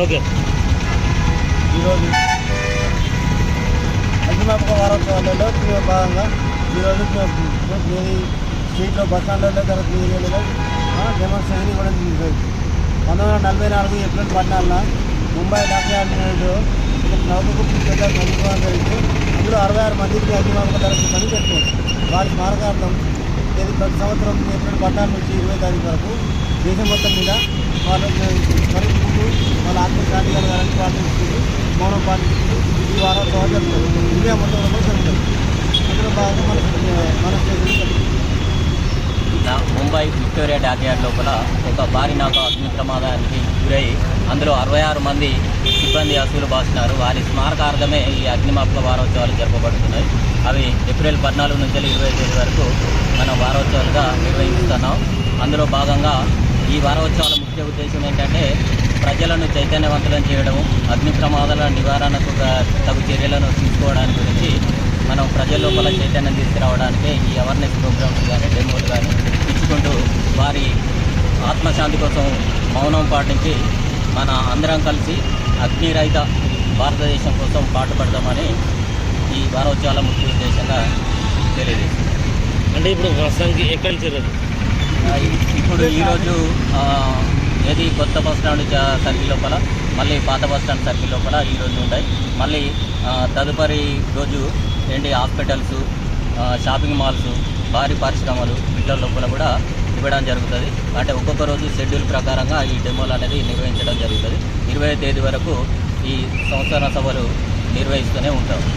Okay. ఈరోజు అగ్నిమాపక వారోత్సవాలలో మేము భాగంగా ఈరోజు మేము వేరే స్ట్రీట్లో బస్ స్టాండ్లలో తర్వాత ఏరియాలలో డెమోన్స్ట్రేషన్ ఇవ్వడం జరిగింది పంతొమ్మిది వందల నలభై నాలుగు ఏప్రిల్ పద్నాలుగున ముంబై డాక్టర్ నౌకకు పెద్ద చదువుకోవడం జరిగింది అందులో అరవై ఆరు మందికి అగ్నిమాపక దళ పని పెట్టారు వారి స్మారకార్థం ప్రతి సంవత్సరం ఏప్రిల్ పద్నాలుగు నుంచి ఇరవై తారీఖు వరకు దేశం మొత్తం మీద వాళ్ళు స్మరించుకుంటూ వాళ్ళ ఆత్మశాంతి కలగాలని ప్రార్థించుకుంటూ పార్టీ ఈ వారోత్సవాలు జరుగుతుంది ఇండియా మొత్తం కూడా జరుగుతుంది అందులో భాగంగా మన మన ముంబై విక్టోరియా డాక్యార్డ్ లోపల ఒక భారీ నాకు అగ్ని ప్రమాదానికి గురై అందులో అరవై ఆరు మంది సిబ్బంది అసూలు బాస్తున్నారు వారి స్మారకార్థమే ఈ అగ్నిమాపక వారోత్సవాలు జరపబడుతున్నాయి అవి ఏప్రిల్ పద్నాలుగు నుంచి ఇరవై తేదీ వరకు మనం వారోత్సవాలుగా నిర్వహిస్తున్నాం. అందులో భాగంగా ఈ వారోత్సవాల ముఖ్య ఉద్దేశం ఏంటంటే ప్రజలను చైతన్యవంతులను చేయడము అగ్ని ప్రమాదాల నివారణకు తగు చర్యలను తీసుకోవడానికి గురించి మనం ప్రజల లోపల చైతన్యం తీసుకురావడానికి ఈ అవేర్నెస్ ప్రోగ్రామ్స్ కానీ డెమోలు కానీ ఇచ్చుకుంటూ వారి ఆత్మశాంతి కోసం మౌనం పాటించి మన అందరం కలిసి అగ్నిరహిత భారతదేశం కోసం పాటుపడదామని ఈ వారోత్సవాల ముఖ్య ఉద్దేశంగా తెలియజేస్తుంది అంటే ఇప్పుడు ప్రస్తుతానికి ఎక్కడి ఇప్పుడు ఈరోజు కొత్త బస్ స్టాండ్ సర్కిల్ లోపల మళ్ళీ పాత బస్ స్టాండ్ సర్కిల్ లోపల ఈరోజు ఉంటాయి. మళ్ళీ తదుపరి రోజు ఏంటి హాస్పిటల్స్ షాపింగ్ మాల్స్ భారీ పరిశ్రమలు వీటిల లోపల కూడా ఇవ్వడం జరుగుతుంది. అంటే ఒక్కొక్క రోజు షెడ్యూల్ ప్రకారంగా ఈ డెమోలు అనేది నిర్వహించడం జరుగుతుంది. ఇరవై తేదీ వరకు ఈ సంవత్సర సభలు నిర్వహిస్తూనే ఉంటాం.